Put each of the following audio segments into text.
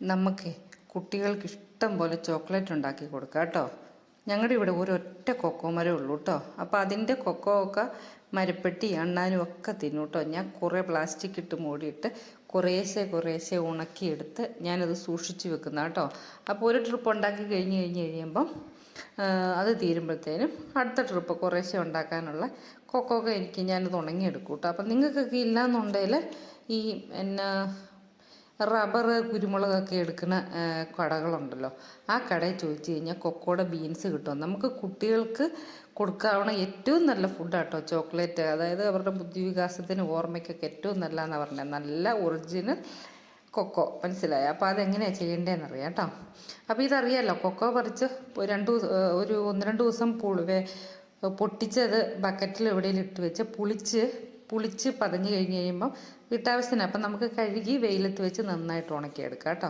നമുക്ക് കുട്ടികൾക്ക് ഇഷ്ടം പോലെ ചോക്ലേറ്റ് ഉണ്ടാക്കി കൊടുക്കാം കേട്ടോ. ഞങ്ങളുടെ ഇവിടെ ഒരൊറ്റ കൊക്കോ മരമേ ഉള്ളൂ കേട്ടോ അപ്പോൾ അതിന്റെ കൊക്കോ ഒക്കെ മരപ്പെട്ടി അണ്ണാനും ഒക്കെ തിന്നു കേട്ടോ ഞാൻ കുറേ പ്ലാസ്റ്റിക് ഇട്ട് മൂടിയിട്ട് കുറേശ്ശെ കുറേശ്ശെ ഉണക്കിയെടുത്ത് ഞാനത് സൂക്ഷിച്ച് വെക്കുന്ന കേട്ടോ അപ്പോൾ ഒരു ട്രിപ്പ് ഉണ്ടാക്കി കഴിഞ്ഞ് കഴിഞ്ഞ് കഴിയുമ്പം അത് തീരുമ്പോഴത്തേനും അടുത്ത ട്രിപ്പ് കുറേശ്ശെ ഉണ്ടാക്കാനുള്ള കൊക്കോ ഒക്കെ എനിക്ക് ഞാനത് ഉണങ്ങിയെടുക്കും കേട്ടോ അപ്പം നിങ്ങൾക്കൊക്കെ ഇല്ലയെന്നുണ്ടെങ്കിൽ ഈ എന്നാ റബ്ബർ കുരുമുളകൊക്കെ എടുക്കുന്ന കടകളുണ്ടല്ലോ. ആ കടയിൽ ചോദിച്ചു കഴിഞ്ഞാൽ കൊക്കോടെ ബീൻസ് കിട്ടും. നമുക്ക് കുട്ടികൾക്ക് കൊടുക്കാവുന്ന ഏറ്റവും നല്ല ഫുഡാട്ടോ ചോക്ലേറ്റ്. അതായത് അവരുടെ ബുദ്ധിവികാസത്തിന് ഓർമ്മയ്ക്കൊക്കെ ഏറ്റവും നല്ലതെന്നാണ് പറഞ്ഞത് നല്ല ഒറിജിനൽ കൊക്കോ. മനസ്സിലായി? അപ്പോൾ അതെങ്ങനെയാണ് ചെയ്യേണ്ടതെന്ന് അറിയാം കേട്ടോ അപ്പോൾ ഇതറിയാമല്ലോ കൊക്കോ പറിച്ച് രണ്ട് ഒരു ഒന്ന് രണ്ട് ദിവസം പുളിവേ പൊട്ടിച്ചത് ബക്കറ്റിൽ എവിടെയെങ്കിലും ഇട്ട് വെച്ച് പുളിച്ച് പുളിച്ച് പതഞ്ഞ് കഴിഞ്ഞ് കഴിയുമ്പം വീട്ടാവശ്യത്തിന് അപ്പം നമുക്ക് കഴുകി വെയിലത്ത് വെച്ച് നന്നായിട്ട് ഉണക്കിയെടുക്കാം കേട്ടോ.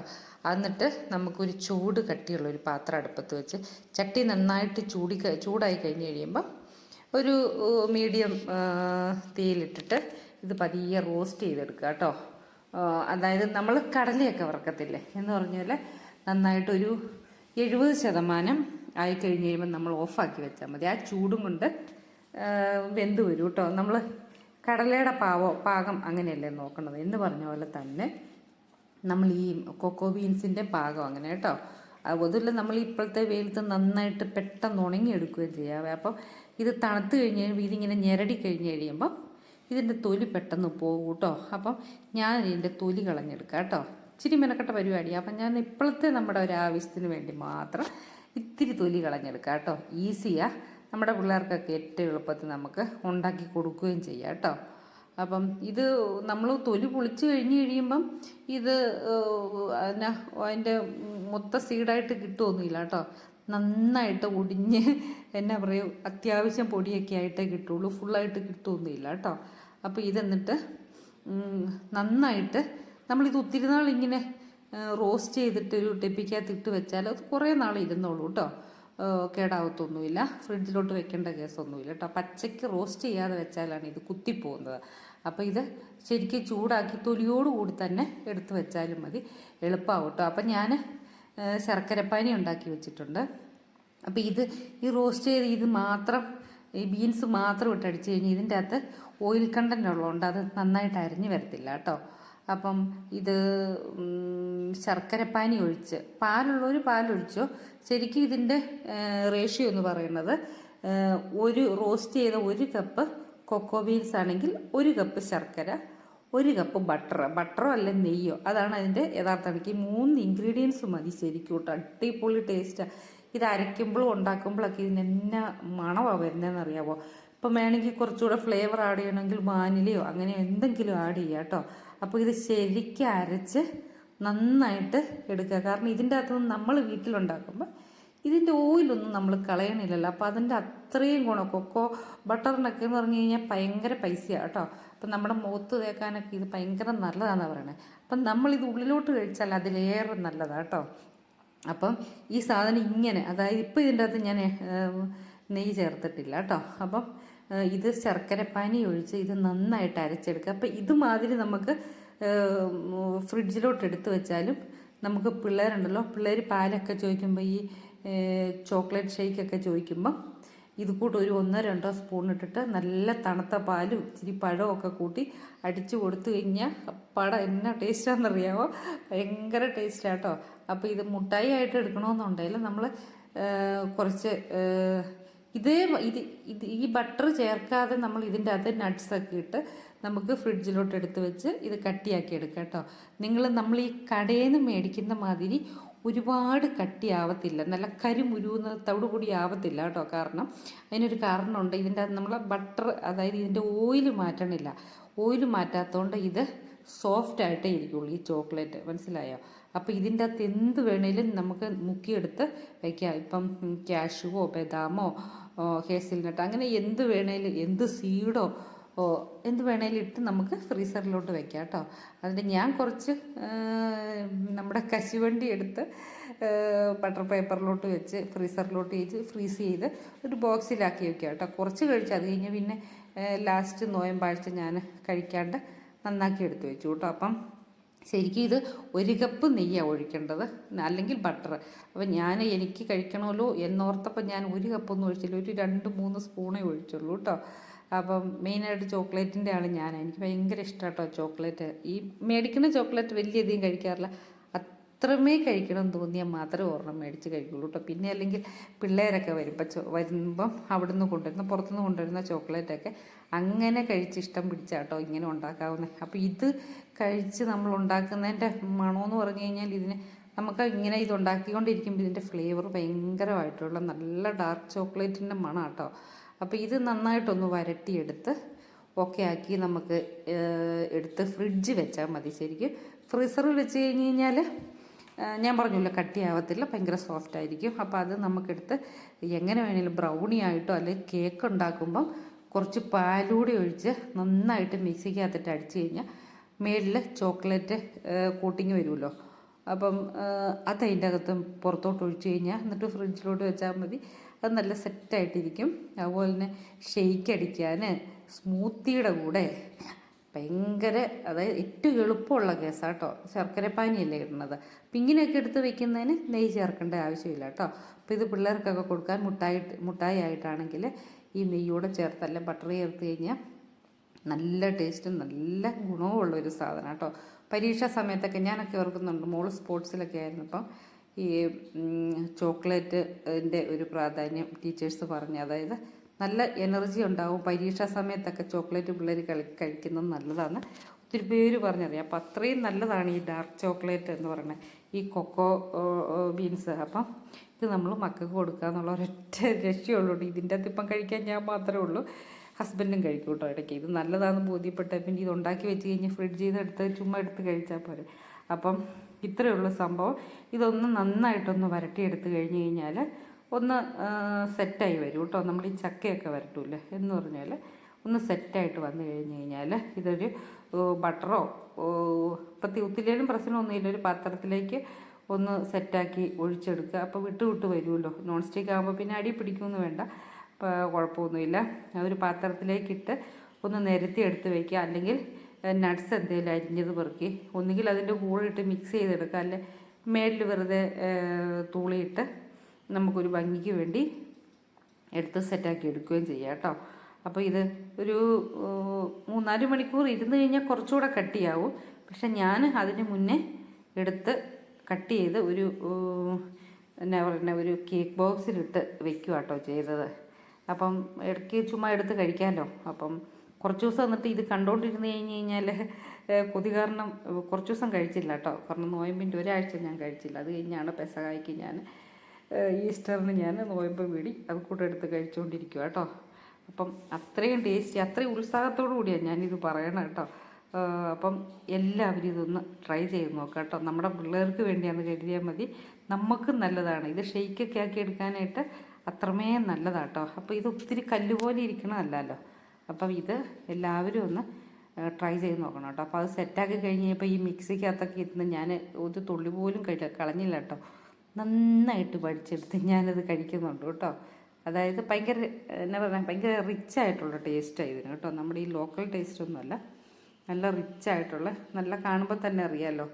എന്നിട്ട് നമുക്കൊരു ചൂട് കട്ടിയുള്ള ഒരു പാത്രം അടുപ്പത്ത് വെച്ച് ചട്ടി നന്നായിട്ട് ചൂടി ചൂടായി കഴിഞ്ഞ് കഴിയുമ്പം ഒരു മീഡിയം തീയിലിട്ടിട്ട് ഇത് പതിയെ റോസ്റ്റ് ചെയ്തെടുക്കുക കേട്ടോ. അതായത് നമ്മൾ കടലയൊക്കെ വറക്കത്തില്ലേ? എന്ന് പറഞ്ഞാൽ നന്നായിട്ടൊരു എഴുപത് ശതമാനം ആയി കഴിഞ്ഞ് കഴിയുമ്പോൾ നമ്മൾ ഓഫാക്കി വെച്ചാൽ മതി. ആ ചൂടും കൊണ്ട് വെന്ത് വരും കേട്ടോ. നമ്മൾ കടലയുടെ പാവോ പാകം അങ്ങനെയല്ലേ നോക്കണത്? എന്ന് പറഞ്ഞ പോലെ തന്നെ നമ്മൾ ഈ കൊക്കോ ബീൻസിന്റെ പാകം അങ്ങനെ കേട്ടോ. അതുപോലെ നമ്മൾ ഇപ്പോഴത്തെ വെയിലത്ത് നന്നായിട്ട് പെട്ടെന്ന് ഉണങ്ങിയെടുക്കുകയും ചെയ്യാവേ അപ്പോൾ ഇത് തണുത്ത് കഴിഞ്ഞ് കഴിയുമ്പോൾ ഇതിങ്ങനെ ഞെരടി കഴിഞ്ഞ് കഴിയുമ്പം ഇതിന്റെ തൊലി പെട്ടെന്ന് പോകും കേട്ടോ. അപ്പം ഞാൻ ഇതിന്റെ തൊലി കളഞ്ഞെടുക്കാം കേട്ടോ. ഇച്ചിരി മെനക്കെട്ട പരിപാടിയാണ് അപ്പം ഞാൻ ഇപ്പോഴത്തെ നമ്മുടെ ഒരു ആവശ്യത്തിന് വേണ്ടി മാത്രം ഇത്തിരി തൊലി കളഞ്ഞെടുക്കാം കേട്ടോ. ഈസിയാണ് നമ്മുടെ പിള്ളേർക്കൊക്കെ ഏറ്റവും എളുപ്പത്തിൽ നമുക്ക് ഉണ്ടാക്കി കൊടുക്കുകയും ചെയ്യാം കേട്ടോ. അപ്പം ഇത് നമ്മൾ തൊലി പൊളിച്ച് കഴിഞ്ഞ് കഴിയുമ്പം ഇത് എന്നാ അതിന്റെ മൊത്ത സീഡായിട്ട് കിട്ടുമൊന്നുമില്ല കേട്ടോ. നന്നായിട്ട് ഒടിഞ്ഞ് എന്നാ പറയുക അത്യാവശ്യം പൊടിയൊക്കെ ആയിട്ടേ കിട്ടുള്ളൂ. ഫുള്ളായിട്ട് കിട്ടുമൊന്നുമില്ല കേട്ടോ. അപ്പോൾ ഇതെന്നിട്ട് നന്നായിട്ട് നമ്മളിത് ഒത്തിരി നാൾ ഇങ്ങനെ റോസ്റ്റ് ചെയ്തിട്ട് ഒരു ടെപ്പിക്കകത്ത് ഇട്ട് വെച്ചാൽ അത് കുറേ നാൾ ഇരുന്നോളൂ കേട്ടോ. കേടാവത്തൊന്നുമില്ല. ഫ്രിഡ്ജിലോട്ട് വെക്കേണ്ട കേസൊന്നുമില്ല കേട്ടോ. പച്ചയ്ക്ക് റോസ്റ്റ് ചെയ്യാതെ വെച്ചാലാണ് ഇത് കുത്തിപ്പോകുന്നത്. അപ്പോൾ ഇത് ശരിക്കും ചൂടാക്കി തൊലിയോട് കൂടി തന്നെ എടുത്ത് വെച്ചാലും മതി. എളുപ്പമാവും കേട്ടോ. അപ്പം ഞാൻ ശർക്കരപ്പാനി ഉണ്ടാക്കി വെച്ചിട്ടുണ്ട്. അപ്പോൾ ഇത് ഈ റോസ്റ്റ് ചെയ്ത് ഇത് മാത്രം ഈ ബീൻസ് മാത്രം ഇട്ടടിച്ച് കഴിഞ്ഞാൽ ഇതിന്റെ അകത്ത് ഓയിൽ കണ്ടന്റ് ഉള്ളതുകൊണ്ട് അത് നന്നായിട്ട് അരിഞ്ഞു വരത്തില്ല കേട്ടോ. അപ്പം ഇത് ശർക്കരപ്പാനി ഒഴിച്ച് പാലുള്ളവർ പാലൊഴിച്ചോ. ശരിക്കും ഇതിന്റെ റേഷ്യോ എന്ന് പറയുന്നത് ഒരു റോസ്റ്റ് ചെയ്ത ഒരു കപ്പ് കൊക്കോ ബീൻസ് ആണെങ്കിൽ ഒരു കപ്പ് ശർക്കര ഒരു കപ്പ് ബട്ടർ ബട്ടറോ അല്ല നെയ്യോ? അതാണ് അതിന്റെ യഥാർത്ഥ എനിക്ക് മൂന്ന് ഇൻഗ്രീഡിയൻസ് മതി ശരിക്കും കേട്ടോ. അടിപൊളി ടേസ്റ്റാണ് ഇത് അരയ്ക്കുമ്പോഴും ഉണ്ടാക്കുമ്പോഴൊക്കെ ഇതിന് എന്നാ മണമാണ് വരുന്നതെന്ന് അറിയാമോ ഇപ്പം വേണമെങ്കിൽ കുറച്ചുകൂടെ ഫ്ലേവർ ആഡ് ചെയ്യണമെങ്കിൽ വാനിലയോ അങ്ങനെ എന്തെങ്കിലും ആഡ് ചെയ്യുക കേട്ടോ. അപ്പോൾ ഇത് ശരിക്കും അരച്ച് നന്നായിട്ട് എടുക്കുക. കാരണം ഇതിന്റെ അകത്തുനിന്ന് നമ്മൾ വീട്ടിലുണ്ടാക്കുമ്പോൾ ഇതിന്റെ ഓയിലൊന്നും നമ്മൾ കളയണില്ലല്ലോ. അപ്പോൾ അതിന്റെ അത്രയും ഗുണം. കൊക്കോ ബട്ടറിനൊക്കെ എന്ന് പറഞ്ഞു കഴിഞ്ഞാൽ ഭയങ്കര പൈസയാണ് കേട്ടോ. അപ്പം നമ്മുടെ മുഖത്ത് തേക്കാനൊക്കെ ഇത് ഭയങ്കര നല്ലതാണെന്ന് പറയണത് അപ്പം നമ്മളിത് ഉള്ളിലോട്ട് കഴിച്ചാൽ അതിലേറെ നല്ലതാണ് കേട്ടോ. അപ്പം ഈ സാധനം ഇങ്ങനെ അതായത് ഇപ്പോൾ ഇതിന്റെ അകത്ത് ഞാൻ നെയ്യ് ചേർത്തിട്ടില്ല കേട്ടോ. അപ്പം ഇത് ശർക്കരപ്പാനി ഒഴിച്ച് ഇത് നന്നായിട്ട് അരച്ചെടുക്കുക. അപ്പോൾ ഇതുമാതിരി നമുക്ക് ഫ്രിഡ്ജിലോട്ട് എടുത്തു വെച്ചാലും നമുക്ക് പിള്ളേരുണ്ടല്ലോ പിള്ളേർ പാലൊക്കെ ചോദിക്കുമ്പോൾ ഈ ചോക്ലേറ്റ് ഷേക്കൊക്കെ ചോദിക്കുമ്പം ഇത് കൂട്ട് ഒരു ഒന്നോ രണ്ടോ സ്പൂൺ ഇട്ടിട്ട് നല്ല തണുത്ത പാലും ഇച്ചിരി പഴവും ഒക്കെ കൂട്ടി അടിച്ചു കൊടുത്തു കഴിഞ്ഞാൽ പട എന്നാ ടേസ്റ്റാണെന്നറിയാമോ ഭയങ്കര ടേസ്റ്റാട്ടോ. അപ്പോൾ ഇത് മുട്ടായി ആയിട്ട് എടുക്കണമെന്നുണ്ടെങ്കിൽ നമ്മൾ കുറച്ച് ഇതേ ഇത് ഇത് ഈ ബട്ടർ ചേർക്കാതെ നമ്മൾ ഇതിന്റെ അകത്ത് നട്ട്സൊക്കെ ഇട്ട് നമുക്ക് ഫ്രിഡ്ജിലോട്ട് എടുത്ത് വെച്ച് ഇത് കട്ടിയാക്കി എടുക്കാം കേട്ടോ. നിങ്ങൾ നമ്മൾ ഈ കടയിൽ നിന്ന് മേടിക്കുന്ന മാതിരി ഒരുപാട് കട്ടിയാവത്തില്ല. നല്ല കരിമുരുന്ന തവിടുകൂടി ആവത്തില്ല കേട്ടോ കാരണം. അതിനൊരു കാരണമുണ്ട്. ഇതിന്റെ അകത്ത് നമ്മൾ ബട്ടർ അതായത് ഇതിന്റെ ഓയിൽ മാറ്റണില്ല. ഓയിൽ മാറ്റാത്തതുകൊണ്ട് ഇത് സോഫ്റ്റ് ആയിട്ടേ ഇരിക്കുള്ളൂ ഈ ചോക്ലേറ്റ് മനസ്സിലായോ? അപ്പോൾ ഇതിന്റെ അകത്ത് എന്ത് വേണേലും നമുക്ക് മുക്കിയെടുത്ത് വയ്ക്കാം ഇപ്പം ക്യാഷുവോ ബദാമോ ഹേസിൽനട്ട് അങ്ങനെ എന്ത് വേണേലും എന്ത് സീഡോ ഓ എന്ത് വേണേലും ഇട്ട് നമുക്ക് ഫ്രീസറിലോട്ട് വെക്കാം കേട്ടോ. അതിന്റെ ഞാൻ കുറച്ച് നമ്മുടെ കശുവണ്ടി എടുത്ത് ബട്ടർ പേപ്പറിലോട്ട് വെച്ച് ഫ്രീസറിലോട്ട് വെച്ച് ഫ്രീസ് ചെയ്ത് ഒരു ബോക്സിലാക്കി വെക്കാം കേട്ടോ. കുറച്ച് കഴിച്ച് അത് കഴിഞ്ഞ് പിന്നെ ലാസ്റ്റ് നോയമ്പാഴ്ച ഞാൻ കഴിക്കാണ്ട് നന്നാക്കി എടുത്ത് വെച്ചു കേട്ടോ. അപ്പം ശരിക്കും ഇത് ഒരു കപ്പ് നെയ്യാണ് ഒഴിക്കേണ്ടത്. അല്ലെങ്കിൽ ബട്ടർ അപ്പം ഞാൻ എനിക്ക് കഴിക്കണമല്ലോ എന്നോർത്തപ്പോൾ ഞാൻ ഒരു കപ്പൊന്നും ഒഴിച്ചില്ല. ഒരു രണ്ട് മൂന്ന് സ്പൂണേ ഒഴിച്ചുള്ളൂ കേട്ടോ അപ്പം മെയിനായിട്ട് ചോക്ലേറ്റിന്റെ ആണ് ഞാൻ. എനിക്ക് ഭയങ്കര ഇഷ്ടമാണ് കേട്ടോ ചോക്ലേറ്റ്. ഈ മേടിക്കുന്ന ചോക്ലേറ്റ് വലിയ അധികം കഴിക്കാറില്ല. അത്രമേ കഴിക്കണം തോന്നിയാൽ മാത്രമേ ഒരെണ്ണം മേടിച്ച് കഴിക്കുള്ളൂ കേട്ടോ. പിന്നെ അല്ലെങ്കിൽ പിള്ളേരൊക്കെ വരുമ്പോൾ വരുമ്പം അവിടുന്ന് കൊണ്ടുവരുന്ന പുറത്തുനിന്ന് കൊണ്ടുവരുന്ന ചോക്ലേറ്റൊക്കെ അങ്ങനെ കഴിച്ച് ഇഷ്ടം പിടിച്ചാട്ടോ ഇങ്ങനെ ഉണ്ടാക്കാവുന്നത് അപ്പോൾ ഇത് കഴിച്ച് നമ്മൾ ഉണ്ടാക്കുന്നതിന്റെ മണമെന്ന് പറഞ്ഞു കഴിഞ്ഞാൽ ഇതിന് നമുക്ക് ഇങ്ങനെ ഇത് ഉണ്ടാക്കിക്കൊണ്ടിരിക്കുമ്പോൾ ഇതിന്റെ ഫ്ലേവർ ഭയങ്കരമായിട്ടുള്ള നല്ല ഡാർക്ക് ചോക്ലേറ്റിന്റെ മണം അപ്പോൾ ഇത് നന്നായിട്ടൊന്ന് വരട്ടിയെടുത്ത് ഓക്കെ ആക്കി നമുക്ക് എടുത്ത് ഫ്രിഡ്ജ് വെച്ചാൽ മതി ശരിക്കും. ഫ്രീസറിൽ വെച്ച് കഴിഞ്ഞ് കഴിഞ്ഞാൽ ഞാൻ പറഞ്ഞല്ലോ കട്ടിയാവത്തില്ല ഭയങ്കര സോഫ്റ്റ് ആയിരിക്കും. അപ്പോൾ അത് നമുക്കെടുത്ത് എങ്ങനെ വേണേലും ബ്രൗണി ആയിട്ടോ അല്ലെങ്കിൽ കേക്ക് ഉണ്ടാക്കുമ്പം കുറച്ച് പാലൂടി ഒഴിച്ച് നന്നായിട്ട് മിക്സിക്കകത്തിട്ട് അടിച്ച് കഴിഞ്ഞാൽ മേളിൽ ചോക്ലേറ്റ് കോട്ടിങ് വരുമല്ലോ. അപ്പം അത് അതിന്റെ അകത്ത് പുറത്തോട്ട് ഒഴിച്ച് കഴിഞ്ഞാൽ എന്നിട്ട് ഫ്രിഡ്ജിലോട്ട് വെച്ചാൽ മതി. അത് നല്ല സെറ്റായിട്ടിരിക്കും അതുപോലെ തന്നെ ഷെയ്ക്ക് അടിക്കാൻ സ്മൂത്തിയുടെ കൂടെ ഭയങ്കര അതായത് ഏറ്റവും എളുപ്പമുള്ള കേസാണ് കേട്ടോ ശർക്കരപ്പാനിയല്ലേ ഇടുന്നത്. അപ്പം ഇങ്ങനെയൊക്കെ എടുത്ത് വെക്കുന്നതിന് നെയ്യ് ചേർക്കേണ്ട ആവശ്യമില്ല കേട്ടോ അപ്പോൾ ഇത് പിള്ളേർക്കൊക്കെ കൊടുക്കാൻ മുട്ടായി മുട്ടായി ആയിട്ടാണെങ്കിൽ ഈ നെയ്യൂടെ ചേർത്തല്ല ബട്ടർ ചേർത്ത് കഴിഞ്ഞാൽ നല്ല ടേസ്റ്റും നല്ല ഗുണവും ഒരു സാധനം കേട്ടോ പരീക്ഷാ സമയത്തൊക്കെ ഞാനൊക്കെ ഓർക്കുന്നുണ്ട് മോൾ സ്പോർട്സിലൊക്കെ ആയിരുന്നു അപ്പം ഈ ചോക്ലേറ്റിന്റെ ഒരു പ്രാധാന്യം ടീച്ചേഴ്സ് പറഞ്ഞു അതായത് നല്ല എനർജി ഉണ്ടാവും. പരീക്ഷാ സമയത്തൊക്കെ ചോക്ലേറ്റ് പിള്ളേർ കളി കഴിക്കുന്നത് നല്ലതാണ്. ഒത്തിരി പേര് പറഞ്ഞറിയാം. അപ്പം അത്രയും നല്ലതാണ് ഈ ഡാർക്ക് ചോക്ലേറ്റ് എന്ന് പറയുന്നത്. ഈ കൊക്കോ ബീൻസ് അപ്പം ഇത് നമ്മൾ മക്കൾക്ക് കൊടുക്കുക എന്നുള്ള ഒരൊറ്റ രക്ഷയുള്ളൂ ഇതിന്റെ അകത്ത് ഇപ്പം കഴിക്കാൻ ഞാൻ മാത്രമേ ഉള്ളൂ. ഹസ്ബൻഡും കഴിക്കും കേട്ടോ ഇടയ്ക്ക്. ഇത് നല്ലതാണെന്ന് ബോധ്യപ്പെട്ട പിന്നെ ഇത് ഉണ്ടാക്കി വെച്ച് കഴിഞ്ഞ് ഫ്രിഡ്ജിൽ നിന്ന് എടുത്ത് ചുമ്മാ എടുത്ത് കഴിച്ചാൽ പോരെ. അപ്പം ഇത്രയുള്ള സംഭവം. ഇതൊന്ന് നന്നായിട്ടൊന്ന് വരട്ടിയെടുത്ത് കഴിഞ്ഞ് കഴിഞ്ഞാൽ ഒന്ന് സെറ്റായി വരും കേട്ടോ. നമ്മൾ ഈ ചക്കയൊക്കെ വരട്ടൂല്ലേ എന്ന് പറഞ്ഞാൽ ഒന്ന് സെറ്റായിട്ട് വന്നു കഴിഞ്ഞ് കഴിഞ്ഞാൽ ഇതൊരു ബട്ടറോ ഇപ്പം ഒത്തിരിയും പ്രശ്നമൊന്നുമില്ല ഒരു പാത്രത്തിലേക്ക് ഒന്ന് സെറ്റാക്കി ഒഴിച്ചെടുക്കുക. അപ്പോൾ വിട്ട് വിട്ട് വരുമല്ലോ. നോൺ സ്റ്റിക്ക് ആകുമ്പോൾ പിന്നെ അടി പിടിക്കുമെന്ന് വേണ്ട. കുഴപ്പമൊന്നുമില്ല. അതൊരു പാത്രത്തിലേക്കിട്ട് ഒന്ന് നിരത്തി എടുത്ത് വയ്ക്കുക അല്ലെങ്കിൽ നട്ട്സ് എന്തെങ്കിലും അരിഞ്ഞത് പെറുക്കി ഒന്നുകിൽ അതിന്റെ കൂടെ ഇട്ട് മിക്സ് ചെയ്തെടുക്കുക. അല്ലെ മേളിൽ വെറുതെ തൂളിയിട്ട് നമുക്കൊരു ഭംഗിക്ക് വേണ്ടി എടുത്ത് സെറ്റാക്കി എടുക്കുകയും ചെയ്യാം കേട്ടോ. അപ്പോൾ ഇത് ഒരു മൂന്നാൽ മണിക്കൂർ ഇരുന്ന് കഴിഞ്ഞാൽ കുറച്ചുകൂടെ കട്ടിയാവും പക്ഷെ ഞാൻ അതിന് മുന്നേ എടുത്ത് കട്ട് ചെയ്ത് ഒരു എന്നാ പറയുന്നത് ഒരു കേക്ക് ബോക്സിലിട്ട് വെക്കുക കേട്ടോ ചെയ്തത്. അപ്പം ഇടയ്ക്ക് ചുമ്മാ എടുത്ത് കഴിക്കാമല്ലോ. അപ്പം കുറച്ച് ദിവസം എന്നിട്ട് ഇത് കണ്ടുകൊണ്ടിരുന്ന് കഴിഞ്ഞ് കഴിഞ്ഞാൽ കൊതി കാരണം കുറച്ച് ദിവസം കഴിച്ചില്ല കേട്ടോ. കാരണം നോയമ്പിന്റെ ഒരാഴ്ച ഞാൻ കഴിച്ചില്ല. അത് കഴിഞ്ഞാണ് പെസകായ്ക്ക് ഞാൻ ഈസ്റ്ററിന് ഞാൻ നോയമ്പ് വീടി അത് കൂടെ എടുത്ത് കഴിച്ചുകൊണ്ടിരിക്കുക കേട്ടോ. അപ്പം അത്രയും ടേസ്റ്റി അത്രയും ഉത്സാഹത്തോടു കൂടിയാണ് ഞാനിത് പറയണം കേട്ടോ. അപ്പം എല്ലാവരും ഇതൊന്ന് ട്രൈ ചെയ്ത് നോക്കാം കേട്ടോ. നമ്മുടെ പിള്ളേർക്ക് വേണ്ടിയാണെന്ന് കരുതിയാൽ മതി. നമുക്കും നല്ലതാണ്. ഇത് ഷെയ്ക്കൊക്കെ ആക്കി എടുക്കാനായിട്ട് അത്രമേ നല്ലതാട്ടോ അപ്പോൾ ഇത് ഒത്തിരി കല്ലുപോലെ ഇരിക്കണമല്ലല്ലോ അപ്പം ഇത് എല്ലാവരും ഒന്ന് ട്രൈ ചെയ്ത് നോക്കണം കേട്ടോ. അപ്പോൾ അത് സെറ്റാക്കി കഴിഞ്ഞപ്പോൾ ഈ മിക്സിക്കകത്തൊക്കെ ഇരുന്ന് ഞാൻ ഒരു തുള്ളി പോലും കളഞ്ഞില്ല കേട്ടോ. നന്നായിട്ട് പഠിച്ചെടുത്ത് ഞാനത് കഴിക്കുന്നുണ്ട് കേട്ടോ. അതായത് ഭയങ്കര എന്നാ പറയുക ഭയങ്കര റിച്ച് ആയിട്ടുള്ള ടേസ്റ്റാണ് ഇതിന് കേട്ടോ. നമ്മുടെ ഈ ലോക്കൽ ടേസ്റ്റ് ഒന്നുമല്ല. നല്ല റിച്ച് ആയിട്ടുള്ള നല്ല കാണുമ്പോൾ തന്നെ അറിയാമല്ലോ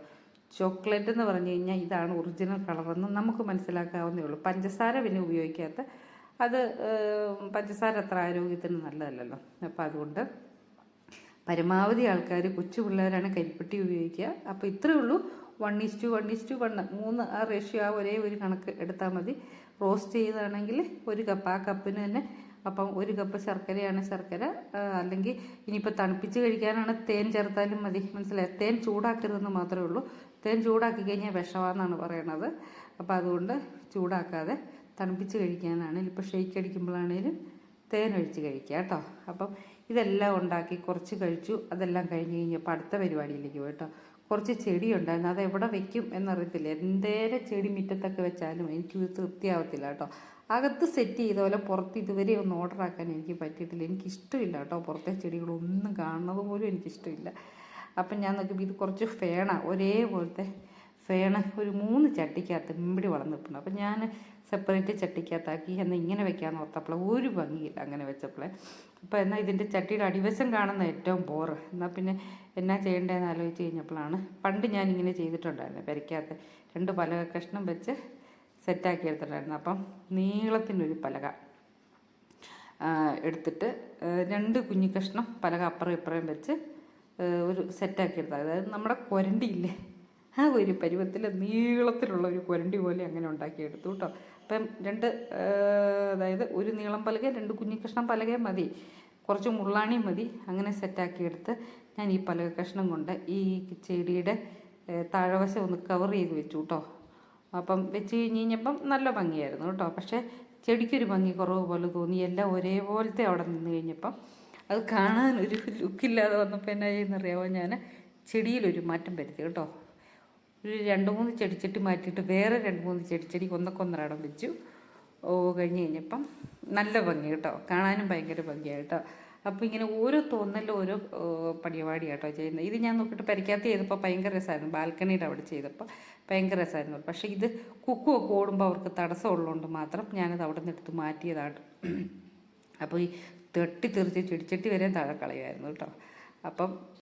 ചോക്ലേറ്റ് എന്ന് പറഞ്ഞു കഴിഞ്ഞാൽ ഇതാണ് ഒറിജിനൽ കളറെന്ന് നമുക്ക് മനസ്സിലാക്കാവുന്നേ ഉള്ളൂ. പഞ്ചസാര പിന്നെ ഉപയോഗിക്കാത്ത അത് പഞ്ചസാര അത്ര ആരോഗ്യത്തിന് നല്ലതല്ലല്ലോ. അപ്പോൾ അതുകൊണ്ട് പരമാവധി ആൾക്കാർ കൊച്ചു പിള്ളേരാണ് കരിപ്പെട്ടി ഉപയോഗിക്കുക. അപ്പോൾ ഇത്രയേ ഉള്ളൂ. One two one two one മൂന്ന് ആ റേഷ്യോ ആ ഒരേ ഒരു കണക്ക് എടുത്താൽ മതി. റോസ്റ്റ് ചെയ്താണെങ്കിൽ ഒരു കപ്പ് ആ കപ്പിന് തന്നെ അപ്പം ഒരു കപ്പ് ശർക്കരയാണ് ശർക്കര. അല്ലെങ്കിൽ ഇനിയിപ്പോൾ തണുപ്പിച്ച് കഴിക്കാനാണ് തേൻ ചേർത്താലും മതി. മനസ്സിലായി? തേൻ ചൂടാക്കരുതെന്ന് മാത്രമേ ഉള്ളൂ. തേൻ ചൂടാക്കി കഴിഞ്ഞാൽ വിഷമാണെന്നാണ് പറയണത്. അപ്പോൾ അതുകൊണ്ട് ചൂടാക്കാതെ തണുപ്പിച്ച് കഴിക്കാനാണ്. ഇപ്പോൾ ഷെയ്ക്ക് അടിക്കുമ്പോഴാണേലും തേൻ ഒഴിച്ച് കഴിക്കുക കേട്ടോ അപ്പം ഇതെല്ലാം ഉണ്ടാക്കി കുറച്ച് കഴിച്ചു. അതെല്ലാം കഴിഞ്ഞ് കഴിഞ്ഞപ്പോൾ അടുത്ത പരിപാടിയിലേക്ക് പോയി കേട്ടോ. കുറച്ച് ചെടി ഉണ്ടായിരുന്നു. അത് എവിടെ വെക്കും എന്നറിയത്തില്ല. എന്തേരെ ചെടി മുറ്റത്തൊക്കെ വെച്ചാലും എനിക്ക് തൃപ്തിയാവത്തില്ല കേട്ടോ. അകത്ത് സെറ്റ് ചെയ്ത പോലെ പുറത്ത് ഇതുവരെ ഒന്ന് ഓർഡർ ആക്കാൻ എനിക്ക് പറ്റിയിട്ടില്ല. എനിക്ക് ഇഷ്ടമില്ല കേട്ടോ പുറത്തെ ചെടികളൊന്നും കാണുന്നത് പോലും എനിക്കിഷ്ടമില്ല. അപ്പം ഞാൻ നോക്കിയപ്പോൾ ഇത് കുറച്ച് ഫേണ. ഒരേപോലത്തെ ഫേണ് ഒരു മൂന്ന് ചട്ടിക്കകത്ത് ഇമ്പിടി വളർന്നിട്ടുണ്ട് അപ്പം ഞാൻ സെപ്പറേറ്റ് ചട്ടിക്കകത്താക്കി എന്നാൽ ഇങ്ങനെ വെക്കാമെന്ന് ഓർത്തപ്പോൾ ഒരു ഭംഗിയില്ല അങ്ങനെ വെച്ചപ്പോൾ അപ്പോൾ എന്നാൽ ഇതിന്റെ ചട്ടിയുടെ അടിവശം കാണുന്ന ഏറ്റവും ബോറ് എന്നാൽ പിന്നെ എന്നാ ചെയ്യേണ്ടതെന്ന് ആലോചിച്ച് കഴിഞ്ഞപ്പോഴാണ് പണ്ട് ഞാൻ ഇങ്ങനെ ചെയ്തിട്ടുണ്ടായിരുന്നു. പെരയ്ക്കകത്ത് രണ്ട് പലക കഷ്ണം വെച്ച് സെറ്റാക്കി എടുത്തിട്ടുണ്ടായിരുന്നു. അപ്പം നീളത്തിനൊരു പലക എടുത്തിട്ട് രണ്ട് കുഞ്ഞു കഷ്ണം പലക അപ്പുറം ഇപ്പുറം വെച്ച് ഒരു സെറ്റാക്കി എടുത്തത്. അതായത് നമ്മുടെ കൊരണ്ടിയില്ലേ ആ ഒരു പരുവത്തിൽ നീളത്തിലുള്ള ഒരു കുരണ്ടി പോലെ അങ്ങനെ ഉണ്ടാക്കിയെടുത്തു കേട്ടോ. അപ്പം രണ്ട് അതായത് ഒരു നീളം പലക രണ്ട് കുഞ്ഞി കഷ്ണം പലകയും മതി. കുറച്ച് മുള്ളാണിയും മതി. അങ്ങനെ സെറ്റാക്കിയെടുത്ത് ഞാൻ ഈ പലക കഷ്ണം കൊണ്ട് ഈ ചെടിയുടെ താഴവശം ഒന്ന് കവർ ചെയ്ത് വെച്ചു കേട്ടോ. അപ്പം വെച്ച് കഴിഞ്ഞ് കഴിഞ്ഞപ്പം നല്ല ഭംഗിയായിരുന്നു കേട്ടോ. പക്ഷേ ചെടിക്കൊരു ഭംഗി കുറവ് പോലെ തോന്നി. എല്ലാം ഒരേപോലത്തെ അവിടെ നിന്ന് കഴിഞ്ഞപ്പം അത് കാണാൻ ഒരു ലുക്കില്ലാതെ വന്നപ്പോൾ എന്നാ ചെയ്യുന്നറിയാമോ ഞാൻ? ചെടിയിലൊരു മാറ്റം വരുത്തി കേട്ടോ. ഒരു രണ്ട് മൂന്ന് ചെടിച്ചട്ടി മാറ്റിയിട്ട് വേറെ രണ്ട് മൂന്ന് ചെടിച്ചെടി ഒന്നൊക്കൊന്നരടം വെച്ചു. ഓ കഴിഞ്ഞ് കഴിഞ്ഞപ്പം നല്ല ഭംഗി കേട്ടോ. കാണാനും ഭയങ്കര ഭംഗിയാണ് കേട്ടോ. അപ്പോൾ ഇങ്ങനെ ഓരോ തോന്നലും ഓരോ ഓ, പരിപാടി കേട്ടോ ചെയ്യുന്നത്. ഇത് ഞാൻ നോക്കിയിട്ട് പരിക്കാത്ത ചെയ്തപ്പോൾ ഭയങ്കര രസമായിരുന്നു ബാൽക്കണിയുടെ അവിടെ ചെയ്തപ്പോൾ ഭയങ്കര രസമായിരുന്നു പക്ഷേ ഇത് കുക്കുമൊക്കെ ഓടുമ്പോൾ അവർക്ക് തടസ്സമുള്ളതുകൊണ്ട് മാത്രം ഞാനത് അവിടെ നിന്ന് എടുത്ത് മാറ്റിയതാണ്. അപ്പോൾ ഈ തെട്ടി തെറിച്ച് ചെടിച്ചട്ടി വരെ താഴെ കളയുമായിരുന്നു കേട്ടോ. അപ്പം